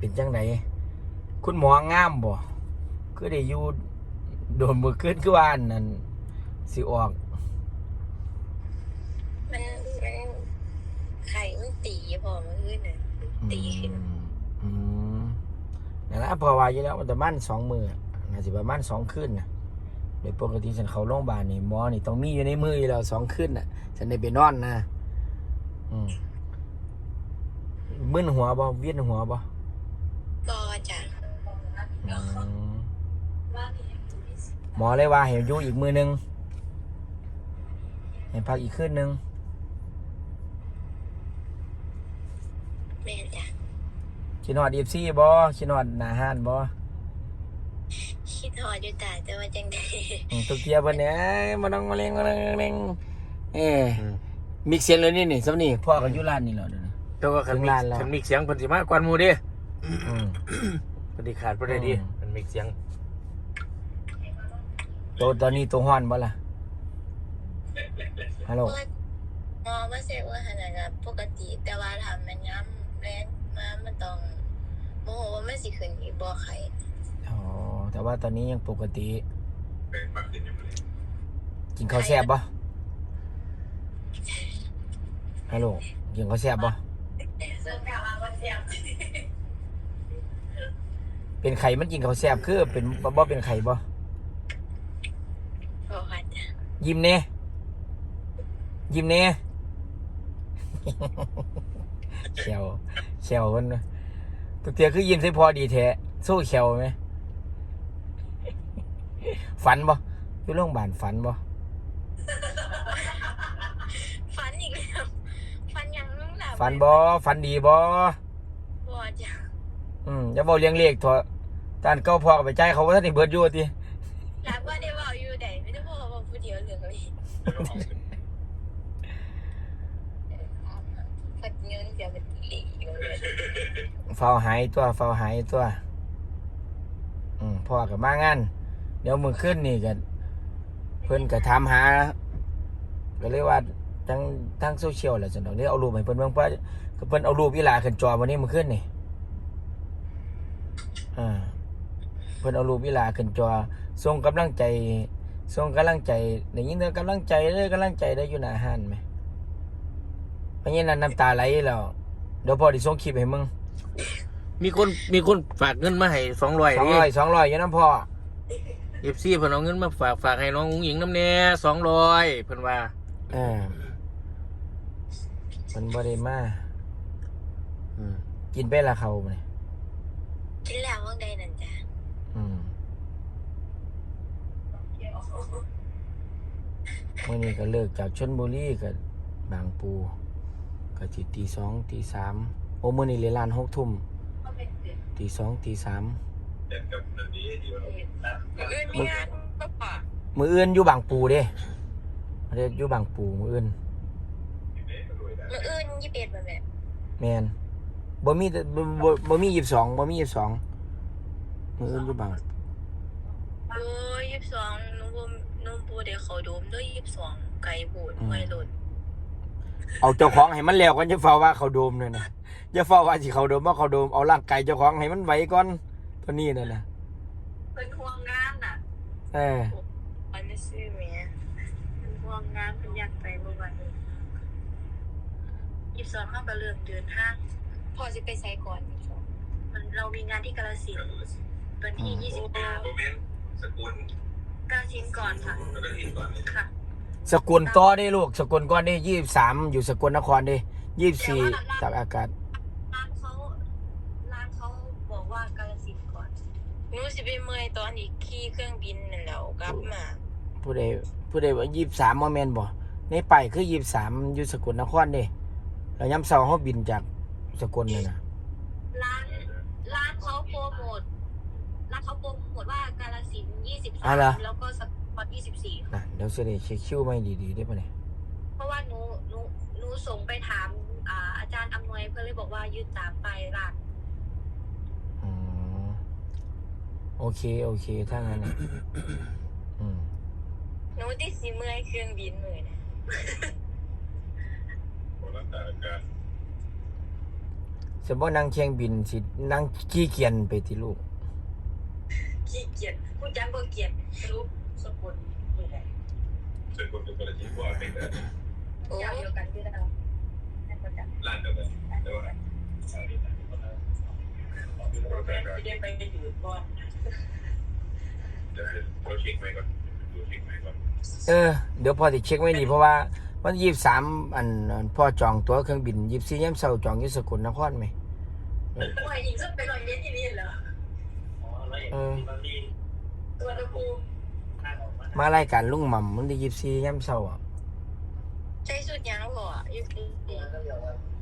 เป็นจังไดคุณหมองามบ่คือได้อยู่โดนมือขึ้นคือว่าอันนั่นสิออก มันมันไข่มันตีพอมันขึ้นน่ะตีขึ้นอืมนั่นแหละเพอว่าอยู่แล้วมันจะมั่นสองมือน่าสิประมาณสองคืนนะโดยปกติฉันเข้าโรงพยาบาลนี่หมอนี่ต้องมีอยู่ในมืออยู่แล้วสองคืนน่ะ ฉันได้ไปนอนนะ อืมมึนหัวบ่เวียนหัวบ่ก็ จะอืมหมอเลยว่าให้อยู่อีกมือหนึงให้พักอีกคืนหนึงแม่นจ้ะคิดฮอดอีฟซี่บ่คิดฮอดหน้าห้านบ่คิดหอดอยู่แต่แต่ว่าจังไดอืมตุกเทียบเพิ่นเนี่ยเอ้ยมาต้องมาเล่งมาเล่งมาเล่งเอ้มิกเซียนเลยนี่นี่สำนี่พ่อก็อยู่ร้านนี่แหล้วเดี๋ยวนี้แต่ว่าคันถึงมีล้านแล้ว คันมีเสียงเพิ่นสิมากกว่าหมู่เด้ อืมเพิ่นสิขาดบ่ได้ดีอืมมันมีเสียงตัวตอนนี้ตัวฮ้อนบ่ล่ะฮัลโหลเมื่อมอว่าเซว่าขนาดกับปกติ แต่ว่าทำมันย้ำแรงมามันต้องโมโหว่ามันสิขึ้นอีกบ่ไข่อ๋อแต่ว่าตอนนี้ยังปกติกินข้าวแซ่บบ่ฮัลโหลกินข้าวแซ่บบ่ซึ่งกล่าวว่า เสียงเป็นไข่มันกินข้าวแซ่บคือเป็นบ่บ่เป็นไข่บ่บ่ค่ะจ้ะยิ้มเน่ยิ้มเน่ เขียวเขียวมันน่ะตุกเตียคือยิ้มใส่พอดีแท้สู้เขียวไหมฝันบ่อยู่โรงพยาบาลฝันบ่ฟันอีกแล้วฟันยังหลับฝันบ่ฝันดีบ่บ่จ้ะ อืมอย่าบอกเลี้ยงเลขเถอะตานเก้าพอกับไปจ่ายเขาว่าท่านนี่เบิดอยู่ติรับว่าได้เว่าอยู่ใดไม่ได้บอกว่าผู้เดียวเรื่องอะไรฟัดเงินเสียเป็นหลีอยู่เลยเฝ้าหายตัวเฝ้าหายตัว อืมพ่อกับมางานเดี๋ยวมือขึ้นนี่กันเพิ่นก็ถามหา ก็เลยว่าทั้งทั้งโซเชียลแหละจังดอกนี้เอารูปให้เพิ่นเบิ่งเพราะก็เพิ่นเอารูปอีหลาขึ้นจอวันนี้มือขึ้นนี่ อ่าเพิ่นเอารูปอีหลาขึ้นจอส่งกำลังใจส่งกำลังใจได้ยินแต่กำลังใจเลยกำลังใจได้อยู่หน้าห้านไหมเพราะงี้นั้นน้ำตาไหลแล้วเดี๋ยวพ่อสิส่งคลิปให้มึงมีคนมีคนฝากเงินมาให้200สองดิร้อยสองร้อยอยู่น้ำพ่อ FC เพิ่นเอาเงินมาฝากฝากให้น้องอุ้งหญิงนำแน่200เพิ่นว่าเออมันบ่ได้มาอืมกินไปละเขาเนี่ย คิดแล้วว่าใดนั่นจ้ะ อืม มื่อนี้ก็เลิกจากชนบุรีกับบางปูก็จิตีสองตีสามโอ้มื่อนี้เรียนลานหกทุ่มตีสองตีสามอื่นมีงานก็ป่ะมืออื่นอยู่บางปูเด้เรียกอยู่บางปูมืออื่นมืออื่นยี่สิบเอ็ดแบบแบบแมนบ่มีแต่บ่บ่บ่มียี่สิบสองบ่มียี่สิบสองมืออื่นอยู่บาง โอ้ยยี่สิบสองนุ่มนุ่มปูเดี๋ยวเขาโดมด้วยยี่สิบสองไก่บูดไวหลุดเอาเจ้าของให้มันแล้วกันจะเฝ้าว่าเขาโดมเลยนะอย่าเฝ้าว่าสิเขาโดมว่าเขาโดมเอาร่างกายเจ้าของให้มันไหวก่อนตัวนี้นั่นนะเป็นห่วงงานน่ะเออมันไม่ซื้อเมียเป็นห่วงงานเป็นอยากไปเมื่อวันยี่สิบสองเข้าไปเริ่มเดินห้างพอจะไปใส่ก่อนยี่สิบสองมันเรามีงานที่กาลสินธุ์วันที่ยี่สิบเก้า สกุลกาลสินธุ์ก่อนค่ะ แล้วก็หินก่อนค่ะสกุลต่อได้ลูก สกุลก่อนได้ยี่สิบสามอยู่สกลนครได้ยี่สิบสี่ตากอากาศ ร้านเขาร้านเขาบอกว่ากาลสินธุ์ก่อนหนูสิไปเมื่อยตอนอีกขี่เครื่องบินนั่นแหล้วกลับมาผู้ใดผู้ใดว่ายี่สิบสามโมเมนบ่ในไปคือยี่สิบสามอยู่สกลนครเด้แล้วย้ำเสาเขาบินจากสกลเลยนะร้านร้านเขาโปรโมทร้านเขาโปรโมทว่ากา ลสินยี่สิบอะสามเหรอ แล้วก็สปอร์ตยี่สิบสี่นะเดี๋ยวเสได็จเช็คคิวไม่ดีๆได้ปะเนี่ยเพราะว่าหนูหนูหนูส่งไปถามอ่าอาจารย์อำนวยเพื่อนเลยบอกว่ายืดตามไปร้านอืมโอเค โอเค ถ้างั้นน่ะอืมหนูติดสีเมื่อยเครื่องบินเลยนะโบราณอากาศแจะบ่นั่งเชียงบินสินั่งขี้เกียจไปที่ลูก ขี้เกียจพูดจังบ่เกียจรู้สกุลนี่แหละส่วนคนเป็นคนละทีกว่าเป็นแต่โอ้เดียวกันที่เราให้ประจักษ์ร้านเดียวกันแต่ว่าสามีต่างคนละเราแฟนจะได้ไปอยู่ก่อนจะเราเช็คไหมก่อนดูเช็คไหมก่อนเออ เดี๋ยวพอสิเช็คไว้ดีเพราะว่าวันยี่สามอันอันพ่อจองตั๋วเครื่องบินยี่สี่ย่ำเสาจองอยุสกุลนครไหมโอ้ยหญิงจะไปนอนเย็นที่นี่เหรอ เออตัวตะปูมารายการลุงหม่ำมันได้ยี่สี่ย่ำเสาอะใช้ชุดยังพออยู่ที่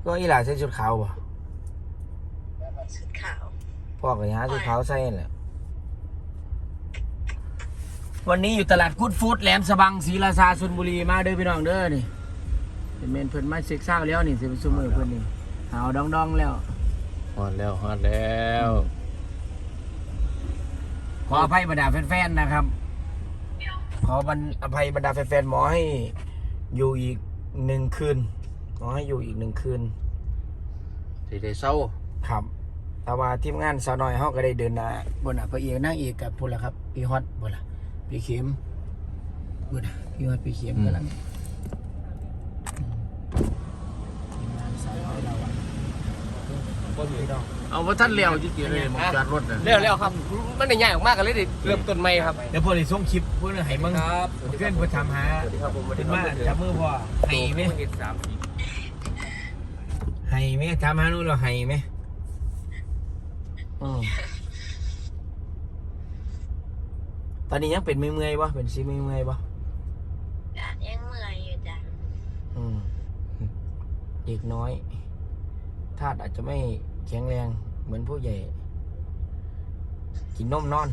ก็อีหลาใส่ชุดขาวบ่ชุดขาว พ่อก็หาชุดขาวใส่นั่นแหละวันนี้อยู่ตลาดกูดฟู้ดแหลมสะบังศรีราชาชลบุรีมาเด้อพี่น้องเด้อนี่เป็นเมนเพิ่นมาเซ็กซ่าแล้วนี่สิเป็นซุมือเพิ่นนี่หาวดองดองๆแล้ว ฮอดแล้วฮอดแล้ว ขออภัยบรรดาแฟนๆนะครับ ขอบรรอภัยบรรดาแฟนๆหมอให้อยู่อีกหนึ่งคืนหมอให้อยู่อีกหนึ่งคืนสิได้เศร้าครับ แต่ว่าทีมงานสาวน้อยเขาก็ได้เดินหน้าบนอะพระเอกนั่งเอกกับพุ่นละครับ พี่ฮอตบนละพี่เข็มบนอะพี่ฮอตพี่เข็มกำลังอืมทีมงานสาวน้อยเราอะพี่น้อง เอาว่าท่านเลี้ยวจิตๆเลยหมองจอดรถน่ะเร็วเร็วครับ มันได้ใหญ่ออกมากกันเลยดิเริ่มต้นใหม่ครับ เดี๋ยวพอได้ส่งคลิปเพื่อนให้มึงครับเพื่อนเพื่อทำหาสวัสดีครับผมเป็นว่าจับมือพ่อให้ไหมเห็นสามให้ไหมทำหานู่นเราให้ไหมอืมตอนนี้ยังเป็นเมื่อยๆวะเป็นซีเมื่อยๆวะจ้ะยังเมื่อยอยู่จ้ะอืมเด็กน้อยธาตุอาจจะไม่ แข็งแรง เหมือนผู้ใหญ่ กินนมนอน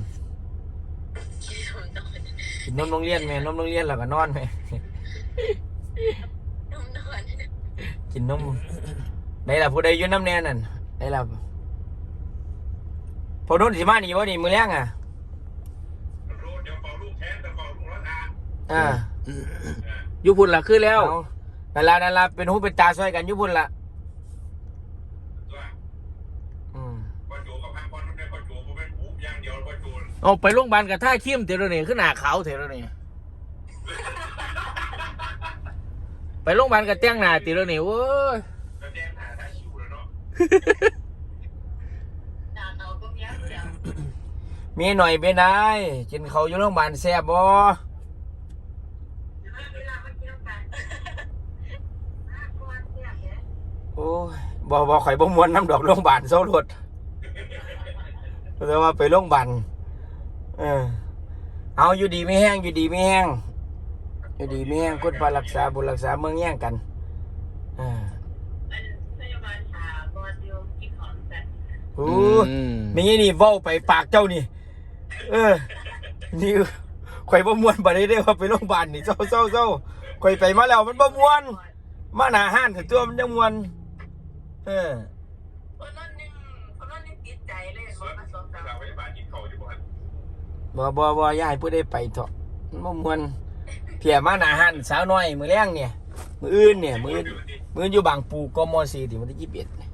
คิดนอน กินนมโรงเรียนไหมนมโรงเรียนแล้วก็นอนไหมนอนนอนกินนมได้ละผู้ใดอยืนน้ำแน่นั่นได้ละพอนุ่นสิมานี่วะนี่มือแรงอะรู้เดี๋ยวเป่าลูกแทนแต่เป่าลูกรัฐาอ่าอยู่พุ่นล่ะคือแล้วเอานั่นละนั่นละเป็นหูเป็นตาช่วยกันอยุบุญละ ตัว อืม พอจูกับพังพอนั่นได้พอจูก็เป็นหูอย่างเดียวพอจู เอาไปโรงพยาบาลกับท่าเข้มเถอะนี่ขึ้นหน้าขาวเถอะนี่ไปโรงพยาบาลกับแต้งหน้าติแล้วนี่โว้ยแจ้งหาท่าชิวแล้วเนาะดาวเราก็ยักจ้ะมีหน่อยเป็นไงกินเขาอยู่โรงพยาบาลแซ่บบ่เสียเนี่ยโอ้ยบ่บ่ข่อยบ่มวนน้ำดอกโรงพยาบาลเศร้ารถแต่ว่าไปโรงพยาบาล เออ เอาอยู่ดีไม่แห้งอยู่ดีไม่แห้งอยู่ดีไม่แห้งคนพารักษาบุญรักษาเมืองแย่งกันอ่าอันพยาบาลหาบอลโยกินของแต่โอ้อืมมีนี่เว้าไปปากเจ้านี่ เออ นี่ข่อยบ่ม่วนบ่ได้เด้อว่าไปโรงพยาบาลนี่เศร้าเศร้าเศร้าข่อยไปมาแล้วมันบ่ม่วน มาหน้าห้านถึงตัวมันยังม่วน เออ บ่บ่บ่อย่าให้ผู้ใดไปเถอะมันมวนเพียมาหนาหันสาวน้อยมือแรงเนี่ยมืออื่นเนี่ยมืออื่นมืออื่นอยู่บางปูกมสีที่มันที่21